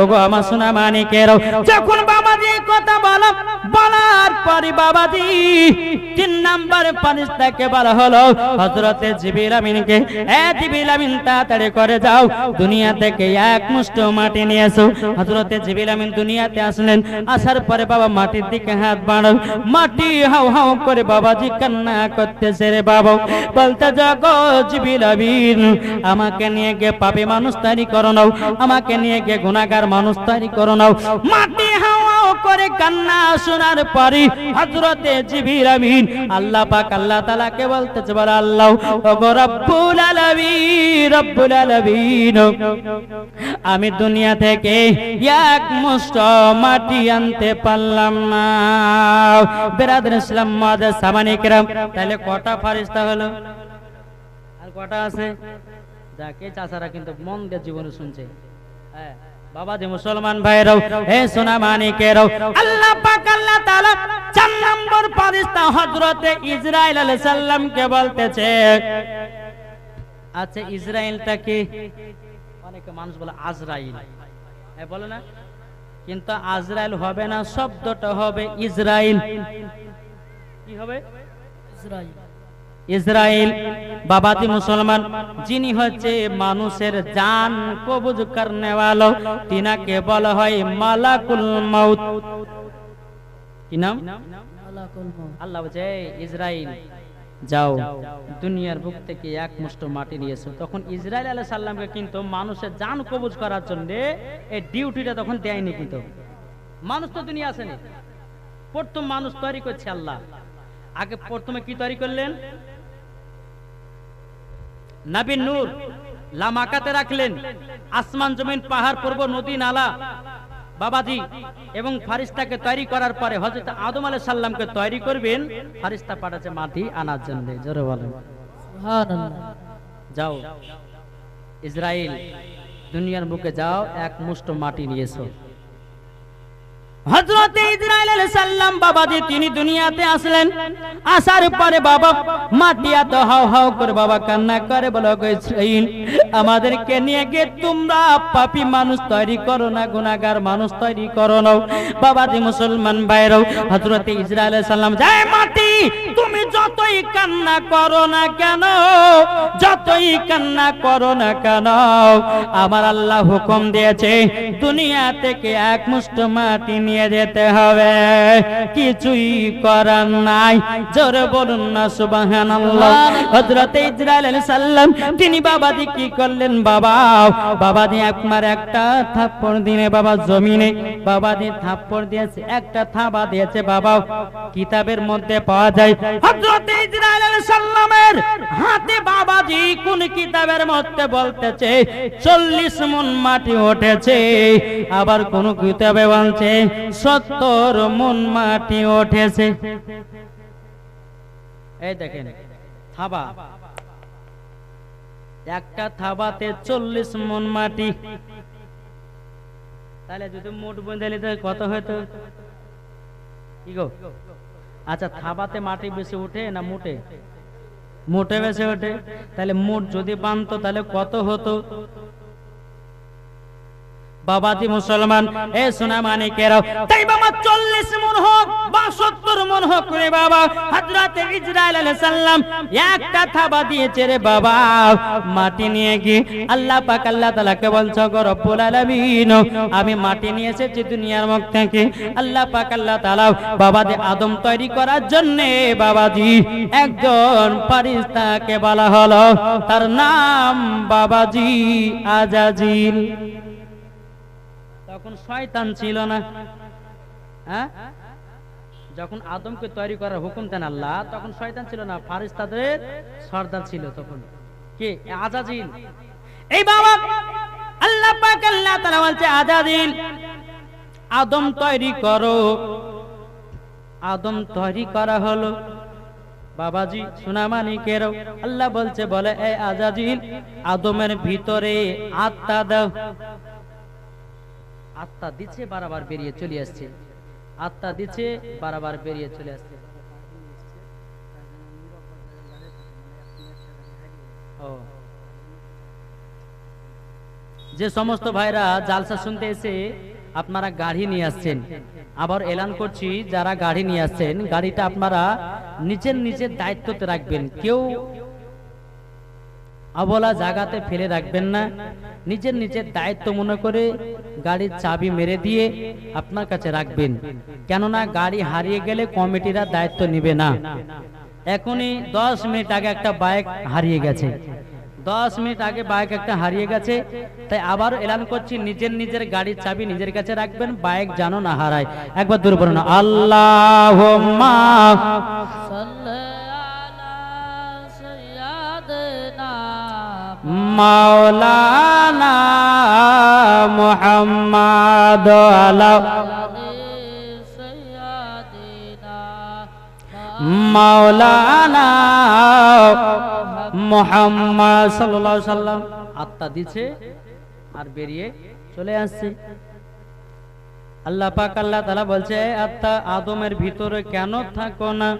ওগো আমার সোনা মানিকেরও যখন বাবাজি কথা বলো, বলার পরে বাবাজি তিন নাম্বার ফারিস্তাকে বলা হলো। হযরতে জিবরিল আমিনকে, এ জিবরিল আমিন, তাড়াতাড়ি করে যাও, দুনিয়া থেকে এক মুষ্ট মাটি নিয়ে এসো। হযরতে জিবরিল আমিন দুনিয়াতে আসলেন, আসার পরে বাবা মাটির দিকে হাত বাড়াও মাটি হাও হাও করে বাবাজি কান্না করতেছে রে বাবা। বলতে, জাগো জিবরিল আমিন, আমাকে নিয়ে গিয়ে পাপী মানুষ তারি করো আমাকে নিয়ে গিয়ে গুনাহগার মানুষ তৈরি করো নাও। মাটি হাও হাও করে কান্না শোনার পরে হযরতে জিবরিল আমিন আল্লাহ পাক আল্লাহ তাআলাকে বলতেছে, বলে আল্লাহ রব্বুল রব্বুল আলামিন। আমি দুনিয়া থেকে এক মুষ্ট মাটি আনতে পারলাম না। বেরাদুল ইসলাম মাদার সামানিকরাম তাহলে কটা ফারিস্তা হলো? আর কটা আছে? যাকে চাচারা কিন্তু মন দিয়ে জীবনে শুনছে। হ্যাঁ। বাবা যে মুসলমান হে সোনা আল্লাহ পাক আল্লাহ তাআলা নম্বর ফারিস্তা হযরতে আলাইহিস বলতেছে। আচ্ছা ইসরাইলটা কি? অনেকে মানুষ বলে আজরাইল। হ্যাঁ বলে না? কিন্তু আজরাইল হবে না, শব্দটা হবে ইসরাইল কি হবে? ইসরাইল ইসরায়েল বাবাতি মুসলমান যিনি হচ্ছে মানুষের জান কবুজ করনে वालो তিনাকে বলা হয় মালাকুল মাউত। কি নাম? আল্লাহ বলছে "এই ইসরাইল যাও দুনিয়ার বুক থেকে এক মুষ্ট মাটি নিয়েছো। তখন ইসরায়েল আলাহ সাল্লামকে কিন্তু মানুষের জান কবুজ করার জন্য এই ডিউটিটা তখন দেয়নি কিন্তু। মানুষ তো দুনিয়া আসেনি প্রথম মানুষ তৈরি করছে আল্লাহ। আগে প্রথমে কি তৈরি করলেন? নবী নূর লামাকাতে রাখলেন। আসমান জমিন পাহাড় পর্বত নদী নালা। বাবাজি এবং ফারিস্তাকে তৈরি করার পরে হযরত আদম আলাইহিস সালামকে তৈরি করবেন। ফারিস্তা পাঠাচ্ছে মাটি আনার জন্য। জোরে বলেন। যাও। ইসরাইল দুনিয়ার বুকে যাও এক মুষ্ট মাটি নিয়ে আসলেন। আসার পরে বাবা মাটি এত হাও হাও করে বাবা কান্না করে, বলো গো আমাদেরকে নিয়ে গিয়ে তোমরা পাপী মানুষ তৈরি করো না, গুনাহগার মানুষ তৈরি করো না। বাবাজি, মুসলমান ভাইরাও হযরত ইসরাইল আলাইহিস যায় মাটি, তুমি যতই কান্না করো না কেন, যতই কান্না করো না কেন, আমার আল্লাহ হুকুম দিয়েছে, দুনিয়া থেকে এক মুষ্ট নিয়ে যেতে হবে। কিছুই করার নাই। জোরে বলুন না, সুবহানাল্লাহ। হযরত ইসরাইল সালাম, তিনি বাবাজি কি করলেন? বাবা, বাবাজি একমার একটা থাপ্পড় দিনে বাবা জমিনে বাবাজি থাপ্পড় দিয়েছে, একটা থাবা দিয়েছে। বাবা, কিতাবের মধ্যে পাওয়া যায়, হযরত ইসরাইল সালামের হাতে বাবাজি কোন কিতাবের মধ্যে বলতেছে 40 মন মাটি উঠেছে, আবার কোন কিতাবে বলছে 70 মন মাটি উঠেছে এই দেখেন, থাবা। একটা থাবাতে 40 মন মাটি। তাহলে যদি মোট বন্ধালি কত হতো কি গো? আচ্ছা থাবাতে মাটি বেশি উঠে না মোটে? মোটে বেশি ওঠে। তাহলে মোট যদি বানতো, তাহলে কত হতো? বাবাজি মুসলমান, এ সোনা মানে মানিকেরাও তাই বাবা চল্লিশ মন হোক, বা সত্তর মন হোক রে বাবা হজরতে ইসরায়েল আলাইহিস সালাম একটা থাবা দিয়েছে রে বাবা, মাটি নিয়ে গিয়ে আল্লাহ পাক আল্লাহ তাআলাকে বলছো গো রব্বুল আলামিন, আমি মাটি নিয়ে এসেছি দুনিয়ার মুখ থেকে। আল্লাহ পাক আল্লাহ তাআলা বাবাজি আদম তৈরি করার জন্য বাবাজি একজন ফারিস্তাকে বলা হলো, তার নাম বাবাজি আজাজিল। তখন শয়তান ছিল না। হ্যাঁ? যখন আদমকে তৈরি করার হুকুম দেন আল্লাহ, তখন শয়তান ছিল না, ফারিস্তাদের সর্দার ছিল তখন। কে? আজাজিল এই বাবা, আল্লাহ পাক, আল্লাহ তাআলা বলছে আজাজিল আদম তৈরি করো। আদম তৈরি করা হলো। বাবাজি সুনামানিকের আল্লাহ বলছে, বলে, এ আজাজিল আদমের ভিতরে আত্মা দাও। আত্মা দিচ্ছে, বারবার বেরিয়ে চলে আসছে। আত্মা দিচ্ছে, বারবার বেরিয়ে চলে আসছে। যে সমস্ত ভাইরা জালসা শুনতে এসে আপনারা গাড়ি নিয়ে আসছেন, আবার এলান করছি, যারা গাড়ি নিয়ে আসছেন, গাড়িটা আপনারা নিজের নিজের দায়িত্বতে রাখবেন। কেউ অবলা জায়গাতে ফেলে রাখবেন না। নিজের নিজের দায়িত্ব মনে করে গাড়ির চাবি মেরে দিয়ে আপনার কাছে রাখবেন। কেননা গাড়ি হারিয়ে গেলে কমিটিরা দায়িত্ব নিবে না। এখনই দশ মিনিট আগে একটা বাইক হারিয়ে গেছে। দশ মিনিট আগে বাইক একটা হারিয়ে গেছে। তাই আবার এলান করছি, নিজের নিজের গাড়ির চাবি নিজের কাছে রাখবেন, বাইক জানো না হারায়। একবার দূর বলুন আল্লাহ মৌলানা মোহাম্মদ মৌলানা মোহাম্মদ সাল্লাহ সাল্লাম। আত্মা দিছে আর বেরিয়ে চলে আসছে। আল্লাহ পাক আল্লাহ তালা বলছে আত্মা আদমের ভিতরে কেন থাকো না?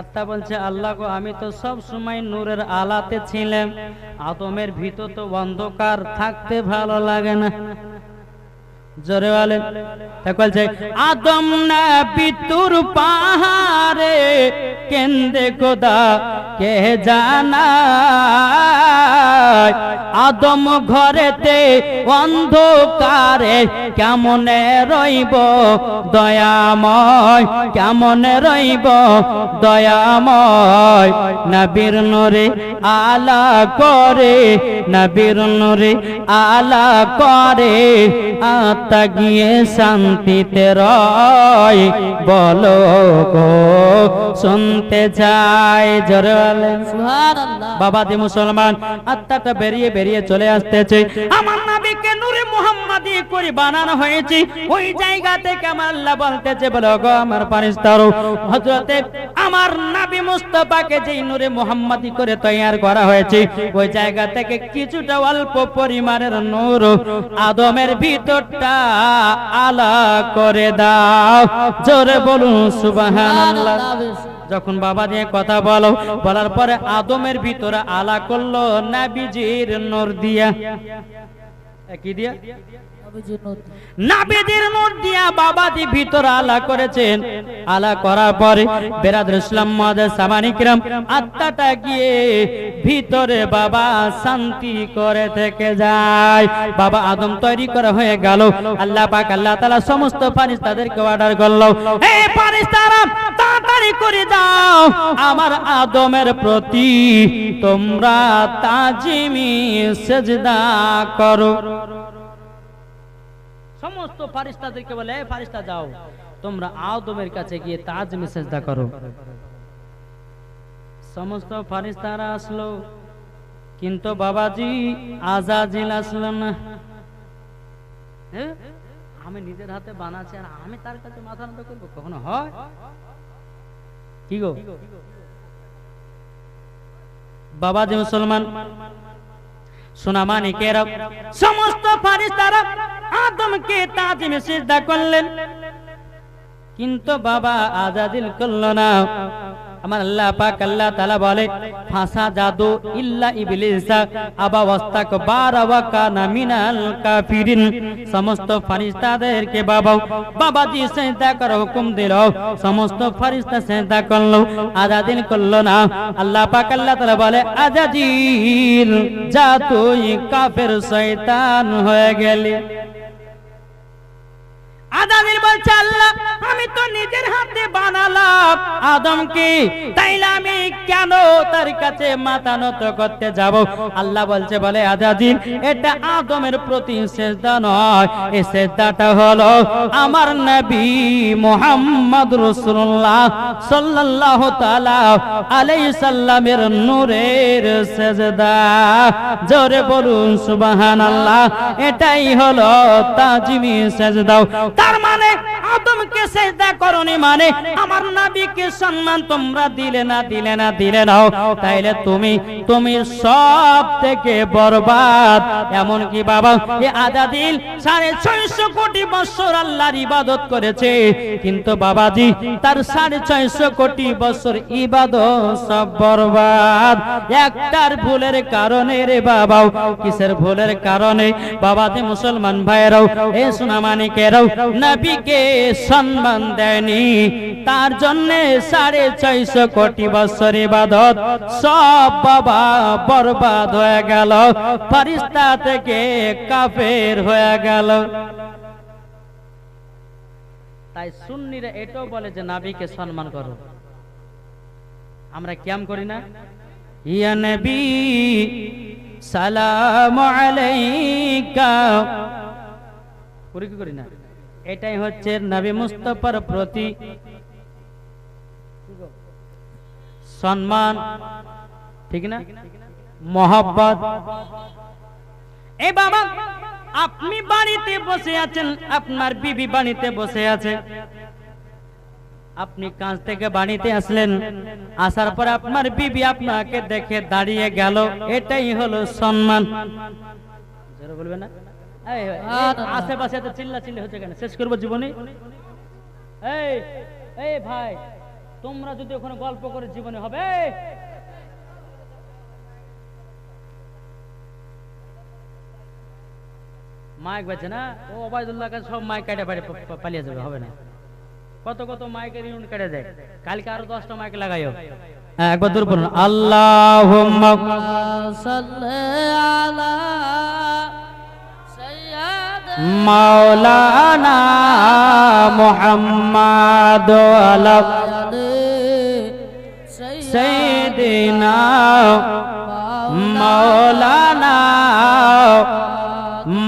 আত্মা বলছে, আল্লাহ গো, আমি তো সব সময় নূরের আলাতে ছিলাম। আদমের ভিতর তো অন্ধকার থাকতে ভালো লাগে না। জোরে বলেন তা বলছে আদম না পিতুর পাহাড়ে, কেন্দ্রে খোদা, কে জানা আদম ঘরেতে অন্ধকারে কেমনে রইব? দয়াময়, কেমনে রইব? দয়াময়, নবীর নূরে আলা করে, নবীর নূরে আলা করে। আত্মা গিয়ে শান্তিতে রয়। বল শুনতে যায় জোরে বাবা দি মুসলমান আত্মাটা বেরিয়ে বেরিয়ে চলে আসতেছে। আমার নাবিকে নূরে মুহাম্মাদি করে বানানো হয়েছে। ওই জায়গা থেকে আমার আল্লাহ বলতেছে বলো গো আমার পারিস্তারো হজরতে আমার নাবি মুস্তফাকে যেই নূরে মুহাম্মাদি করে তৈয়ার করা হয়েছে ওই জায়গা থেকে কিছুটা অল্প পরিমাণের নূর আদমের ভিতরটা আলা করে দাও। জোরে বলুন সুবহানাল্লাহ। যখন বাবা দিয়ে কথা বলো বলার পরে আদমের ভিতরে আলা করল নাবিজির নূর দিয়া। কি দিয়া? নূর নাবিজির দিয়া করেছেন। আলা করার পরে আত্মাটা গিয়ে ভিতরে বাবা শান্তি করে থেকে যায়। বাবা আদম তৈরি করা হয়ে গেল। আল্লাহ সমস্ত ফারিস্তাদেরকে অর্ডার করল। এই ফারিস্তারা তাড়াতাড়ি করে দাও। আমার আদমের প্রতি তোমরা তাজিমি সেজদা করো। সমস্ত ফারিস্তাদেরকে বলে ফারিস্তা যাও, তোমরা আদমের কাছে গিয়ে তাজমি সেজদা করো। সমস্ত ফারিস্তারা আসলো, কিন্তু বাবাজি, আজাজিল আসলো না। আমি নিজের হাতে বানাচ্ছি আর আমি তার কাছে মাথা নত করব? কখনো হয়? কি গো? বাবাজি মুসলমান, সোনামানিকেরা, সমস্ত ফারিস্তারা আদমকে তাজিমে সিজদা করলেন। কিন্তু বাবা আজাদিল করল না। আমার আল্লাহ পাক আল্লাহ তাআলা বলে, ফাসা জাদু ইল্লা ইবলিসা আবা ওয়াস্তাকবারা ওয়া কানা মিনাল কাফিরিন। সমস্ত ফেরেশতাদেরকে বাবা, বাবাজি সিজদা করার হুকুম দিল। সমস্ত ফেরেশতা সিজদা করল, আজাদিল করল না। আল্লাহ পাক আল্লাহ তাআলা বলে, আজাজিল, যা তুই কাফের শয়তান হয়ে গেলি। আদামের বলছে, আল্লাহ, আমি তো নিজের হাতে বানালাম। আদমকে তাইলে আমি কেন তার কাছে মাথা নত করতে যাব? আল্লাহ বলছে, বলে আজাদিন এটা আদমের প্রতি সেজদা নয়। এই সেজদাটা হলো আমার নবী মোহাম্মদ রাসূলুল্লাহ সাল্লাল্লাহু তাআলা আলাইহি সাল্লামের নূরের সেজদা। জোরে বলুন, সুবহানাল্লাহ, এটাই হলো তাজিমি সেজদা তার মানে আদমকে সেজদা করনি মানে আমার নবীকে সম্মান তোমরা দিলে না দিলে না, দিলে নাও তাইলে তুমি তুমি সব থেকে বরবাদ। এমন কি বাবা, এ আদাদিল সাড়ে ছয়শো কোটি বছর আল্লাহর ইবাদত করেছে। কিন্তু বাবাজি, তার সাড়ে ছয়শো কোটি বছর ইবাদত সব বরবাদ। একটার ভুলের কারণে রে বাবাও, কিসের ভুলের কারণে? বাবাজি মুসলমান ভাইরাও এ সোনামানিকেরাও নবীকে সম্মান দেয়নি। তার জন্য সাড়ে ছয়শো কোটি বছর ইবাদত সব বাবা বরবাদ হয়ে গেল। ফারিস্তা থেকে কাফের হয়ে গেল। তাই সুন্নিরা এটাও বলে যে, নাবিকে সম্মান করো। আমরা কিয়াম করি না? ইয়া নবী, সালাম আলাইকা। করি কি করি না? এটাই হচ্ছে নবী মুস্তফার প্রতি সম্মান, ঠিক না? মোহাব্বত। এই বাবা, আপনি বাড়িতে বসে আছেন, আপনার বিবি বাড়িতে বসে আছে। আপনি কাজ থেকে বাড়িতে আসলেন, আসার পর আপনার বিবি আপনাকে দেখে দাঁড়িয়ে গেল, এটাই হলো সম্মান। বলবে না? আশেপাশে চিল্লা চিল্লি হচ্ছে কেন? শেষ করব জীবনে? এই এই ভাই তোমরা যদি ওখানে গল্প করে জীবনে হবে মাইক বেছে না? ও ওবায়দুল্লাহ সব মাইক কেটে পারে পালিয়ে যাবে হবে না। কত কত মাইকের ইউনিট কেটে দেয় কালকে আরও দশটা মাইক লাগাইও। হ্যাঁ, একবার দূর করুন আল্লাহ মাওলানা মোহাম্মদ সাইয়্যিদিনা মাওলানা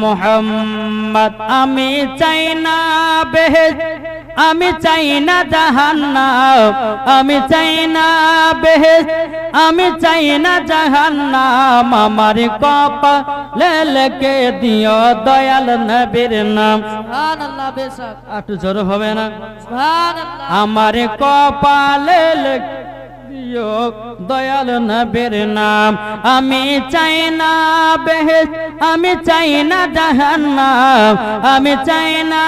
মোহাম্মদ আমি চাইনা বেহেজ আমি চাই না জাহান্নাম আমি চাই না বেহেস আমি চাই না জাহান্নাম। আমার কপালে লেখে দিও দয়াল নবীর নাম। সুবহানাল্লাহ বেশক। আটু জোর হবে না? সুবহানাল্লাহ। আমার কপালে লেখে দিও দয়াল নবীর নাম। আমি চাই না বেহেজ আমি চাই না জাহান্নাম। আমি চাই না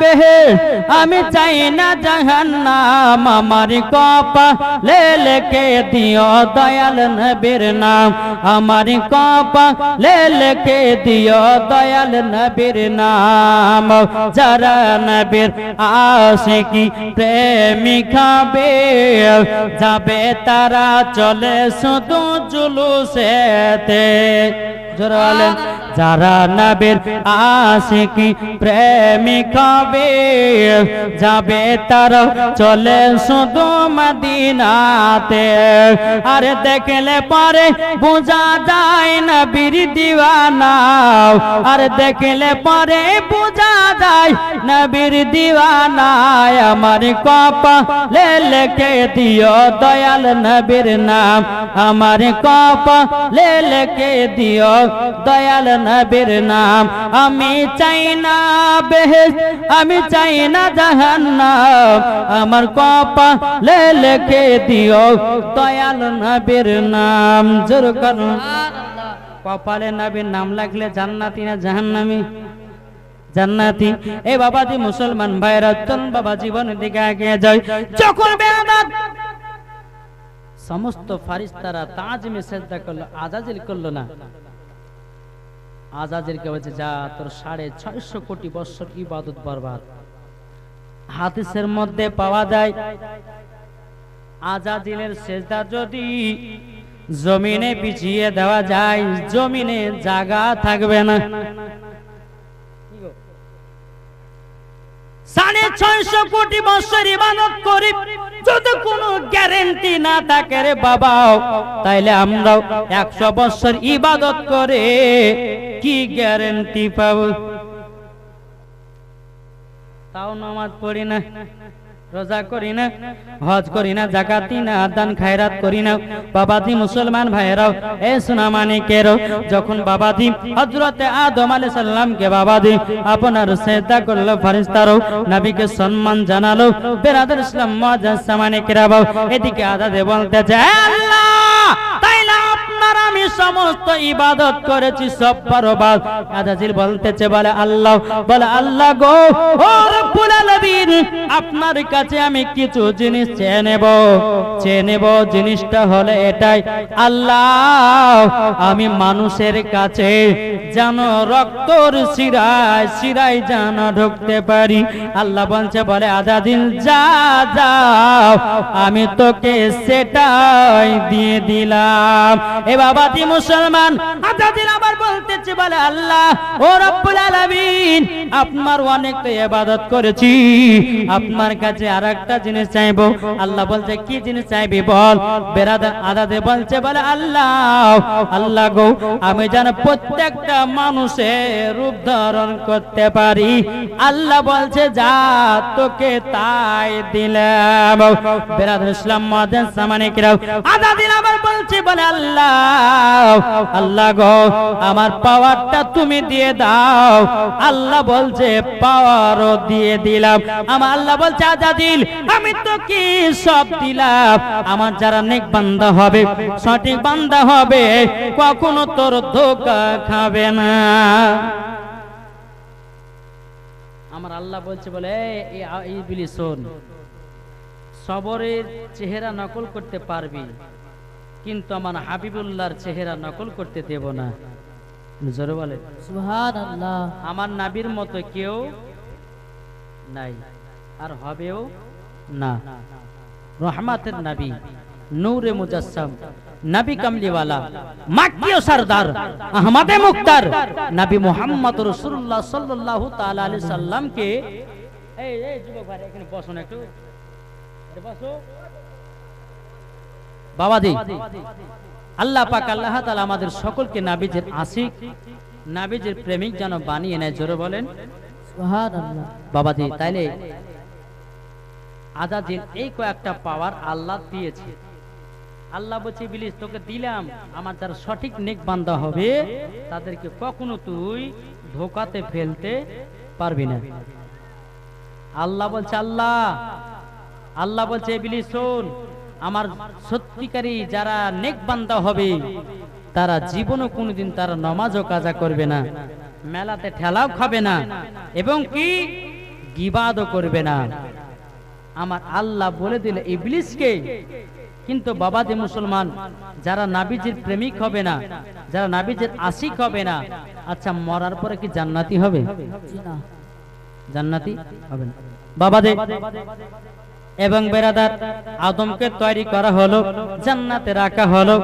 বেহেজ আমি চাই না জাহান্নাম। আমার কপালে লেখে দিও দয়াল নবীর নাম। আমার কপালে লেখে দিও দয়াল নবীর নাম। যারা নবীর আশিকি প্রেমিকা বে যাবে তারা চলে শুধু জুলুসেতে। জোরে বলেন, যারা নবীর আশিকি প্রেমিক হবে যাবে তারা চলে শুধু মদিনাতে। আর দেখলে পরে বোঝা যায় নবীর দিওয়ানা। আর দেখলে পরে বোঝা যায় নবীর দিওয়ানা। আমার কপা লেখে দিও দয়াল নবীর নাম আমার কপ লেখে দিও। দয়াল নবীর নাম আমি চাই না বেহেস, আমি চাই না জাহান্নাম। আমার কপ লেখে দিও। দয়াল নবীর নাম জোর কর। কপালে নবীর নাম লাগলে জান্নাতি না জাহান্নামী? জান্নাতি। এ বাবাজি মুসলমান ভাইরা তন বাবা জীবন দিকে আগে যায় চকুর বেড়াত সমস্ত ফারিস্তারা তাজমে সেজদা করল, আজাজিল করল না। আজাজিলকে বলছে, যা তোর সাড়ে ছয়শো কোটি বছর ইবাদত বরবাদ। হাদিসের মধ্যে পাওয়া যায়, আজাজিলের সেজদা যদি জমিনে বিছিয়ে দেওয়া যায়, জমিনে জায়গা থাকবে না। সাড়ে ছয়শো কোটি বছর ইবাদত করি। যদি কোনো গ্যারেন্টি না থাকে রে বাবা, তাইলে আমরাও একশো বছর ইবাদত করে কি গ্যারেন্টি পাব? তাও নামাজ পড়ি না। রোজা করি না, হজ করি না, জাকাতি না দান খায়রাত করি না। বাবাজি মুসলমান ভাইয়েরাও, এ সোনা মানিকেরও যখন বাবাজি হজরতে আদম আলাইহিস সালামকে বাবাজি আপনার সেজদা করল, ফেরেশতারও নবীকে সম্মান জানালো, বেরাদার ইসলাম মুআজ্জাজ সামানিকেরাও এদিকে আদাদে বলতে যায় আল্লাহ, তাইলে আপনার আমি সমস্ত ইবাদত করেছি, সব বরবাদ। আদাজিল বলতেছে, বলে আল্লাহ বলে আল্লাহ গো, ও রব্বুল আলামিন, আপনার কাছে আমি কিছু জিনিস চেয়ে নেব। চেয়ে নেব জিনিসটা হলে এটাই, আল্লাহ, আমি মানুষের কাছে যেন রক্তর শিরায় শিরায় যেন ঢুকতে পারি। আল্লাহ বলছে, বলে আদাদিন যা যাও আমি তোকে সেটাই দিয়ে দিলাম। এ বাবাটি মুসলমান আদাদিন আবার বলতেছে, বলে আল্লাহ, ও রব্বুল আলামিন, আপনার অনেক তো ইবাদত করেছি, আপনার কাছে আরেকটা জিনিস চাইব। আল্লাহ বলছে, কি জিনিস চাইবি বল? বেরাদা আদাদে বলছে, বলে আল্লাহ আল্লাহ গো, আমি যেন প্রত্যেকটা মানুষের রূপ ধারণ করতে পারি। আল্লাহ বলছে, যা তোকে তাই দিলাম। বেরাদ ইসলাম মাদেন সামানে কিরাও আদা দিন আবার বলছে, বলে আল্লাহ আল্লাহ গো, আমার পাওয়ারটা তুমি দিয়ে দাও। আল্লাহ বলছে, পাওয়ারও দিয়ে দিলাম। আমার আল্লাহ বলছে আজা দিল আমি তো কি সব দিলাম। আমার যারা নেক বান্দা হবে, সঠিক বান্দা হবে, কখনো তোর ধোকা খাবে না। আমার আল্লাহ বলছে, বলে "এই- এই আ- এই বিলি শোন, সবরের চেহারা নকল করতে পারবি কিন্তু আমার হাবিবুল্লাহর চেহারা নকল করতে দেব না। জোরে বলে সুবহানাল্লাহ। আমার নাবির মতো কেউ নাই আর হবেও না। রহমাতের নাবি নূরে মুজাসসাম নবী কামলিওয়ালা মাক্কিও সরদার আহমদে মুক্তার নবী মুহাম্মদ রাসূলুল্লাহ সাল্লাল্লাহু তাআলা আলাইহি সাল্লামকে এই এই যুবক ভাই এখানে বসো না একটু। এ বসো বাবাজি আল্লাহ পাক আল্লাহ তাআলা আমাদের সকলকে নাবিজের আশিক নাবিজের প্রেমিক যেন বানিয়ে নেয় জোরে বলেন। সুবহানাল্লাহ। বাবাজি তাইলে আজাজির এই কয়েকটা পাওয়ার আল্লাহ দিয়েছে। আল্লাহ বলছে বিলিস তোকে দিলাম। আমার যারা সঠিক নেক বান্দা হবে তাদেরকে কখনো তুই ধোকাতে ফেলতে পারবি না। আল্লাহ বলছে আল্লাহ। আল্লাহ। বলছে বিলিস শোন। আমার সত্যিকারী যারা নেক বান্দা হবে, তারা জীবনও কোনোদিন তারা নমাজও কাজা করবে না, মেলাতে ঠেলাও খাবে না, এবং কি? গিবাদও করবে না। আমার আল্লাহ বলে দিলে ইবলিসকে, কিন্তু বাবাদে মুসলমান, যারা নাবিজের প্রেমিক হবে না, যারা নাবিজের আশিক হবে না আচ্ছা মরার পরে কি জান্নাতি হবে? জান্নাতি হবে না। বাবাদে এবং বেরাদার আদমকে তৈরি করা হলো, জান্নাতে রাখা হলো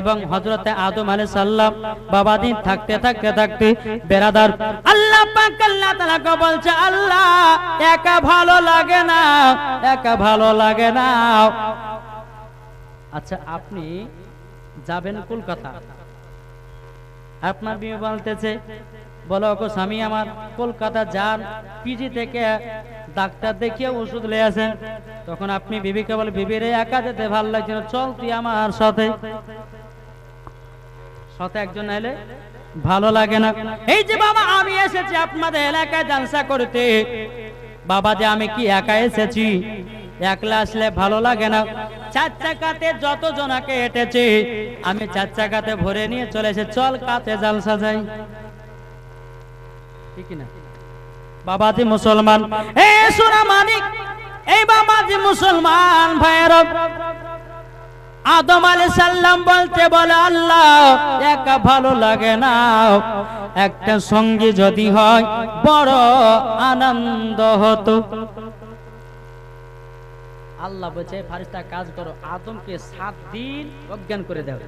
এবং হজরতে আদম আলাইহিস সালাম বাবা দিন থাকতে থাকতে থাকতে বেরাদার, আল্লাহ আল্লাহ বলছে, আল্লাহ, একা ভালো লাগে না, একা ভালো লাগে না। আচ্ছা আপনি যাবেন কলকাতা। আপনার বিয়ে বলতেছে, বলো স্বামী আমার, কলকাতা যান পিজি থেকে ডাক্তার দেখিয়ে ওষুধ লে আসেন। তখন আপনি বিবিকে বলে, বিবি রে, একা যেতে ভালো লাগছে না। চল তুই আমার সাথে। সাথে একজন এলে, ভালো লাগে না। এই যে বাবা, আমি এসেছি আপনাদের এলাকায় জালসা করতে। বাবা যে আমি কি একা এসেছি? একলা আসলে ভালো লাগে না। চার চাকাতে যত জনাকে হেঁটেছে, আমি চার চাকাতে ভরে নিয়ে চলে এসে, চল কাতে জালসা যাই। ঠিক না? বাবাজি মুসলমান। এ সোনা মানিক, এই বাবাজি মুসলমান ভাইয়ের আদম আলী সাল্লাম বলতে বলে, আল্লাহ, একা ভালো লাগে না। একটা সঙ্গী যদি হয়, বড় আনন্দ হতো। আল্লাহ বলছে ফারিস্তা, কাজ করো। আদমকে সাত দিন অজ্ঞান করে দাও।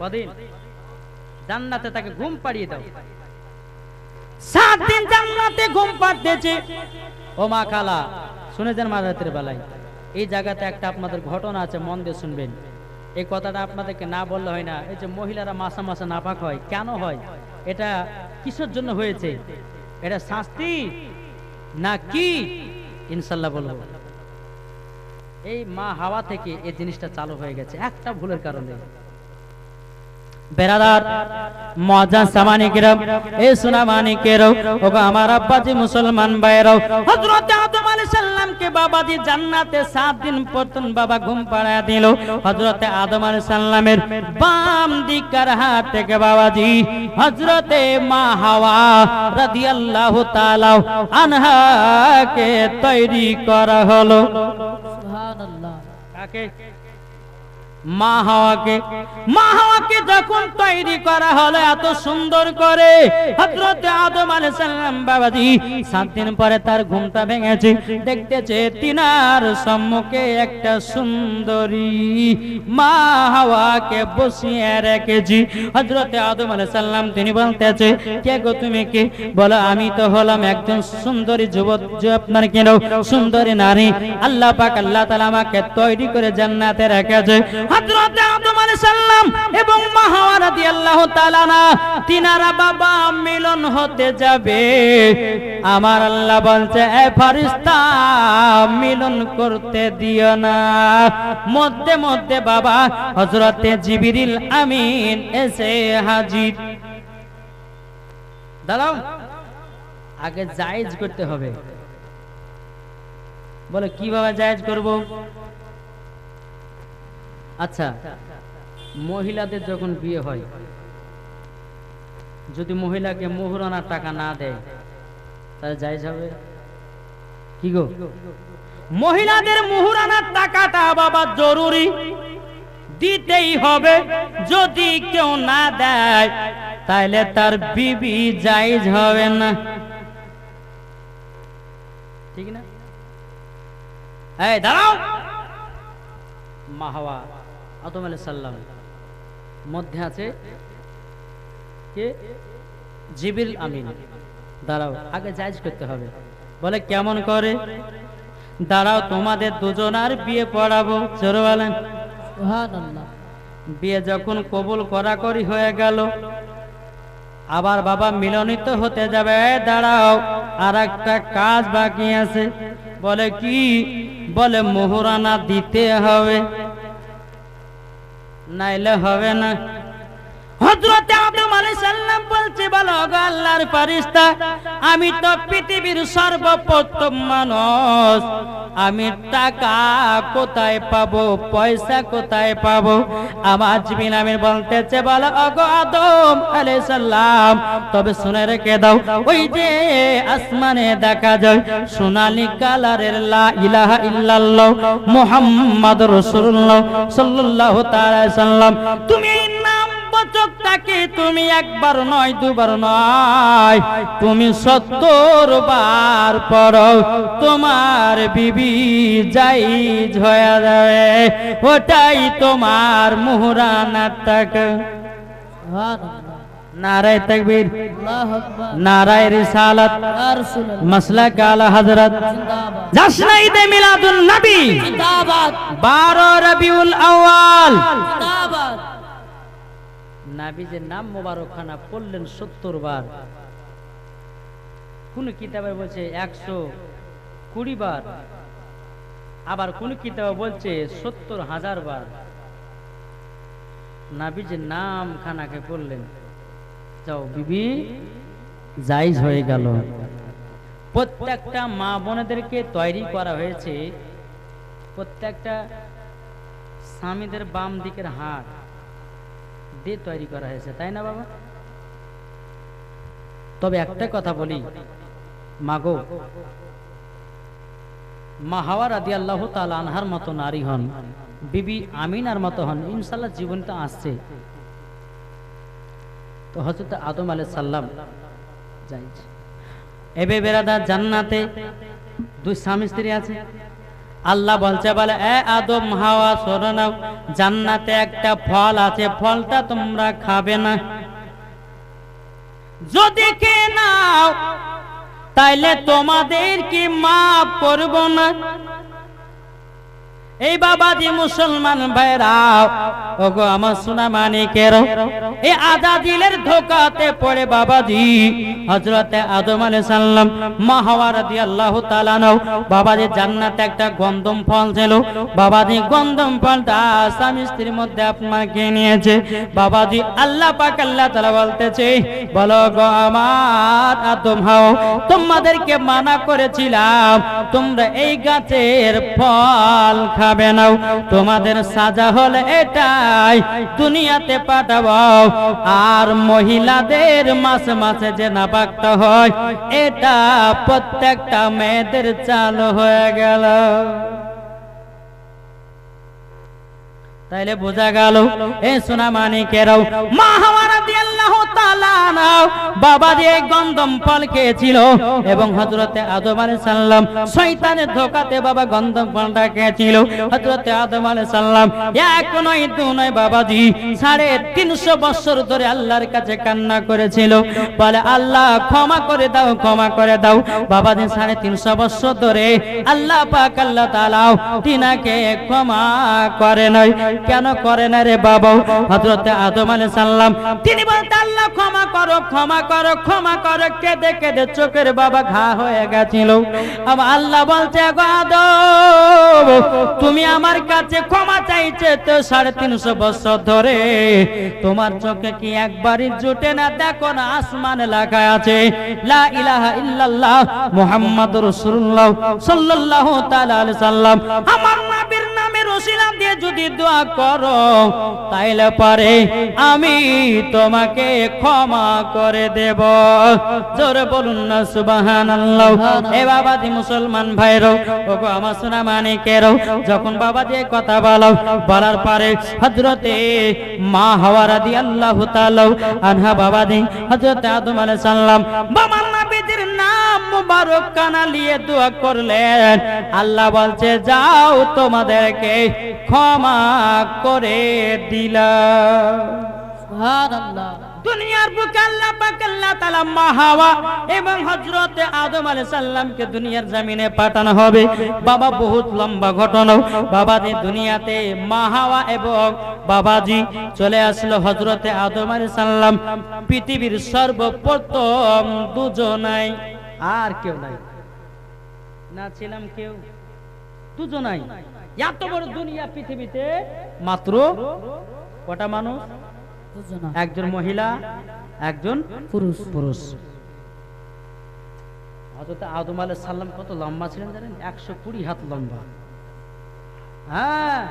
কদিন? জান্নাতে তাকে ঘুম পাড়িয়ে দাও। সাত দিন জান্নাতে ঘুম পাড়তেছে। ও মা খালা শুনেছেন মা রাতের বেলায়। এই জায়গাতে একটা আপনাদের ঘটনা আছে, মন দিয়ে শুনবেন। এই কথাটা আপনাদেরকে না বললে হয় না। এই যে মহিলারা মাসা মাসা নাপাক হয়, কেন হয়? এটা কিসের জন্য হয়েছে? এটা শাস্তি না কি? ইনশাল্লাহ বলব। এই মা হাওয়া থেকে এই জিনিসটা চালু হয়ে গেছে, একটা ভুলের কারণে। বেরাদার মজা সামানি কিরম, এই সুনামানি কেরো ওগো আমার আব্বাজি মুসলমান ভাইরাও হযরত আদম আলাইহিস সালামকে বাবাজি জান্নাতে সাত দিন পর্যন্ত বাবা ঘুম পাড়ায় দিল। হযরত আদম আলাইহিস সালামের বাম দিকার হাত থেকে বাবাজি, হযরতে মা হাওয়া রাদিয়াল্লাহু তাআলা আনহা কে তৈরি করা হলো। সুবহানাল্লাহ। কাকে? মা হাওয়াকে মা হাওয়াকে যখন তৈরি করা হলো এত সুন্দর করে, হযরত আদম আলাইহিস সালাম বাবাজি সাত দিন পরে তার ঘুমটা ভেঙেছে, দেখতেছে তিনার সম্মুখে একটা সুন্দরী মা হাওয়াকে বসিয়ে রেখেছি। হযরত আদম আলাইহিস সালাম তিনি বলতেছে, কে গো তুমি কে? বলো, আমি তো হলাম একজন সুন্দরী যুবক, যে আপনার কেন সুন্দরী নারী। আল্লাহ পাক আল্লাহ তাআলা আমাকে তৈরি করে জান্নাতে রেখেছে। হযরত আদম আলাইহিস সালাম এবং মা রাদিয়াল্লাহু তাআলা তিনারা বাবা মিলন হতে যাবে। আমার আল্লাহ বলছে, এ ফেরেশতা, মিলন করতে দিও না। মধ্যে মধ্যে বাবা হযরতে জিবরিল আমিন এসে হাজির। দাঁড়াও, আগে জায়েজ করতে হবে। বলে কীভাবে জায়েজ করব? আচ্ছা মহিলাদের যখন বিয়ে হয়, যদি মহিলাকে মোহরানার টাকা না দেয়, তাহলে জায়েজ হবে? কি গো? মহিলাদের মোহরানার টাকাটা বাবা জরুরি। দিতেই হবে, যদি কেউ না দেয়, তাহলে তার বিবি জায়েজ হবে না। ঠিক না? এই, দাঁড়াও। মাহওয়া আদম আলাইহিস সালাম। মধ্যে আছে কে? জিবিল আমিন। দাঁড়াও, আগে জায়েজ করতে হবে। বলে, কেমন করে? দাঁড়াও, তোমাদের দুজনার বিয়ে পড়াবো। জোরে বলেন। বিয়ে যখন কবুল করাকরি হয়ে গেল, আবার বাবা মিলনিত হতে যাবে। দাঁড়াও আর একটা কাজ বাকি আছে। বলে, কি? বলে, মোহরানা দিতে হবে। নাইলে হবে না। হযরত আদম আলাইহিস সালাম বলছে, বলো গো আল্লাহর ফেরেশতা, আমি তো পৃথিবীর সর্বপ্রথম মানুষ। আমি টাকা কোথায় পাবো? পয়সা কোথায় পাবো? আমার জিবিন আমি বলতেছে, বলো, ওগো আদম আলাইহিস সালাম তবে শুনে রেখে দাও, ওই যে আসমানে দেখা যায়, সোনালী কালারের লা ইলাহা ইল্লাল্লাহ, মুহাম্মাদুর রাসূলুল্লাহ সাল্লাল্লাহু তাআলা সাল্লাম। তুমি নাম বচকটাকে তুমি একবার নয়, দুবার নয়। তুমি সত্তর বার পড়ো, তোমার বিবি যাই হয়ে যাবে। ওটাই তোমার মুহরানা সুবহানাল্লাহ নারায় তাকবীর, নারায় রিসালাত মাসলা কালা জাসনা ঈদে মিলাদুন নবী। জিন্দাবাদ 12 রবিউল আউয়াল। জিন্দাবাদ নাবিজের নাম মোবারকখানা পড়লেন সত্তর বার। কোন কিতাবে বলছে একশো কুড়ি বার। আবার কোন কিতাবে বলছে সত্তর হাজার বার। নাবিজের নাম খানাকে পড়লেন। যাও বিবি জাইজ হয়ে গেল। প্রত্যেকটা মা বোনেদেরকে তৈরি করা হয়েছে। প্রত্যেকটা স্বামীদের বাম দিকের হাড় দিয়ে তৈরি করা হয়েছে, তাই না বাবা? তবে একটা কথা বলি। মাগো, মা হাওয়া রাদি আল্লাহ তাল আনহার মতো নারী হন, বিবি আমিনার মতো হন ইনশাল্লাহ জীবনটা আসছে। তো হজরত আদম আলাই সাল্লাম এবে বেরাদার জান্নাতে দুই স্বামী স্ত্রী আছে। আল্লাহ বলছে, বলে, এ আদম, হাওয়া শোনো নাও জান্নাতে একটা ফল আছে, ফলটা তোমরা খাবে না। যদি কে নাও, তাইলে তোমাদের কি মাফ করব না। এই বাবাজি মুসলমান ভাইরাও ওগো, আমার সোনা মানিকের এই আদা দিলের ধোকাতে পড়ে বাবাজি। হজরতে আদম আলাইহিস সালাম, মা রাদিয়াল্লাহু তাআলা নাও বাবাজি জান্নাতে একটা গন্ধম ফল ছিল বাবাজি গন্ধম ফলটা স্বামী স্ত্রীর মধ্যে আপনাকে নিয়েছে। বাবাজি আল্লাহ পাক আল্লাহ তাআলা বলতেছে, বলো গো আমার আদম হাও তোমাদেরকে মানা করেছিলাম, তোমরা এই গাছের ফল খাবে নাও তোমাদের সাজা হলে এটাই দুনিয়াতে পাঠাবো। আর মহিলাদের মাসে মাসে যে না নাপাকটা হয়, এটা প্রত্যেকটা মেয়েদের চালু হয়ে গেল। তাইলে বোঝা গেল, এ সোনা মানিকেরাও মা হাওয়ারা দিয়াল্লাহু তাআলা নাও, বাবা দিয়ে ফল খেয়েছিল এবং আদম ধোকাতে বাবা ফলটা খেয়েছিল। আদম এক নয়, দু নয় বাবাজি সাড়ে তিনশো বছর ধরে আল্লাহর কাছে কান্না করেছিল। বলে, আল্লাহ, ক্ষমা করে দাও, ক্ষমা করে দাও। বাবাজি সাড়ে তিনশো বছর ধরে আল্লাহ পাক আল্লাহ তাআলাও তিনাকে ক্ষমা করে নাই। কেন করে না রে বাবা? হযরতে আদম আলাইহিস সালাম, তিনি বলতে, আল্লাহ ক্ষমা করো ক্ষমা করো ক্ষমা করো। কেঁদে কেঁদে চোখের বাবা ঘা হয়ে গেছিল। আবার আল্লাহ বলছে গো আদম, তুমি আমার কাছে ক্ষমা চাইছে তো সাড়ে তিনশো বছর ধরে। তোমার চোখে কি একবারই জুটে না? দেখো না, আসমান লেখা আছে, লা ইলাহা ইল্লাল্লাহ মুহাম্মাদুর রাসূলুল্লাহ সাল্লাল্লাহু তাআলা আলাইহি সাল্লাম। আমার নবীর নামে দিয়ে যদি দোয়া করো, তাইলে পারে আমি তোমাকে ক্ষমা করে দেব। জোরে বলুন না, সুবহানাল্লাহ। এ বাবাজি মুসলমান ভাইরো, ওগো আমার সোনা মানিকেরও যখন বাবা দিয়ে কথা বলো, বলার পরে হযরতে মা হাওয়া রাদিয়াল্লাহু তাআলা আনহা বাবা দি হযরতে আদম আলাইহিস সালাম বাবা নবীজির নাম মুবারক কানা লিয়ে দোয়া করলেন। আল্লাহ বলছে, যাও তোমাদেরকে ক্ষমা করে দিলাম। দুনিয়ার বুকে আল্লাহ পাক আল্লাহ তাআলা মা হাওয়া এবং হযরতে আদম আলাইহিস সালামকে দুনিয়ার জমিনে পাঠানো হবে। বাবা বহুত লম্বা ঘটনা। বাবাজি দুনিয়াতে মা হাওয়া এবং বাবাজি চলে আসলো হযরতে আদম আলাইহিস সালাম। পৃথিবীর সর্বপ্রথম দুজনাই। আর কেউ নাই। না ছিলাম কেউ। দুজনাই। এত বড় দুনিয়া পৃথিবীতে মাত্র কটা মানুষ? একজন মহিলা একজন পুরুষ। পুরুষ। হযরত আদম আলাইহিস সালাম কত লম্বা ছিলেন জানেন? একশো কুড়ি হাত লম্বা। হ্যাঁ।